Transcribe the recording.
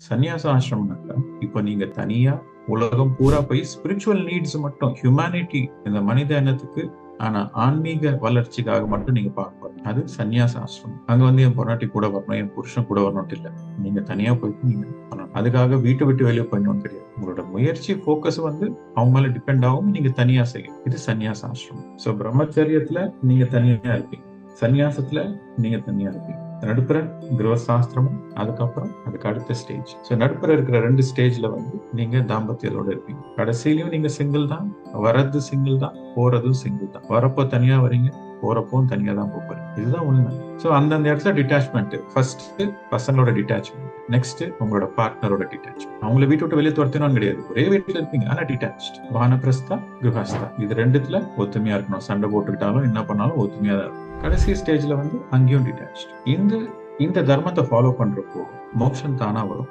சன்னியாச ஆசிரமம்னாக்கா இப்போ நீங்க தனியா உலகம் பூரா போய் ஸ்பிரிச்சுவல் நீட்ஸ் மட்டும் ஹியூமனிட்டி இந்த மனித இனத்துக்கு ஆனா ஆன்மீக வளர்ச்சிக்காக மட்டும் நீங்க பார்க்கணும் அது சன்னியாச ஆசிரமம் அங்க வந்து என் பொண்டாட்டி கூட வரணும் என் புருஷன் கூட வரணும் இல்லை. நீங்க தனியா போயிட்டு நீங்க பண்ணணும். அதுக்காக வீட்டை விட்டு வெளியே போயிடணும்னு கிடையாது. உங்களோட முயற்சி ஃபோக்கஸ் வந்து அவங்க மேல டிபெண்ட் ஆகும் நீங்க தனியா செய்யும் இது சன்னியாச ஆசிரமம் ஸோ பிரம்மச்சரியத்துல நீங்க தனியா இருப்பீங்க. சன்னியாசத்துல நீங்க தனியா இருப்பீங்க. நடுப்புற கிரகசாஸ்திரமும் அதுக்கப்புறம் அதுக்கு அடுத்த ஸ்டேஜ் ஸோ நடுப்புற இருக்கிற ரெண்டு ஸ்டேஜ்ல வந்து நீங்க தாம்பத்தியத்தோட இருப்பீங்க. கடைசியிலயும் நீங்க சிங்கிள் தான் வர்றது சிங்கிள் தான் போறதும் சிங்கிள் தான். வரப்போ தனியா வரீங்க போறப்பவும் தனியா தான் போறீங்க. இதுதான் உண்மை. ஸோ அந்தந்த இடத்துல டிட்டாச்மெண்ட் ஃபர்ஸ்ட் பசங்களோட டிட்டாச்மெண்ட் நெக்ஸ்ட் உங்களோட பார்ட்னரோட டிட்டாச்மெண்ட் அவங்கள வீட்டு விட்டு வெளியே துரத்தினு கிடையாது. ஒரே வீட்டில் இருப்பீங்க ஆனா டிட்டாச் வானப்பிரஸ்தா கிரகாஸ்தா இது ரெண்டுத்துல ஒத்துமையா இருக்கணும். சண்டை போட்டுக்கிட்டாலும் என்ன பண்ணாலும் ஒத்துமையா தான் இருக்கும். கடைசி ஸ்டேஜ்ல வந்து அங்கேயும் டிட்டாச் இந்த இந்த தர்மத்தை ஃபாலோ பண்றப்போ மோட்சம் தானா வரும்?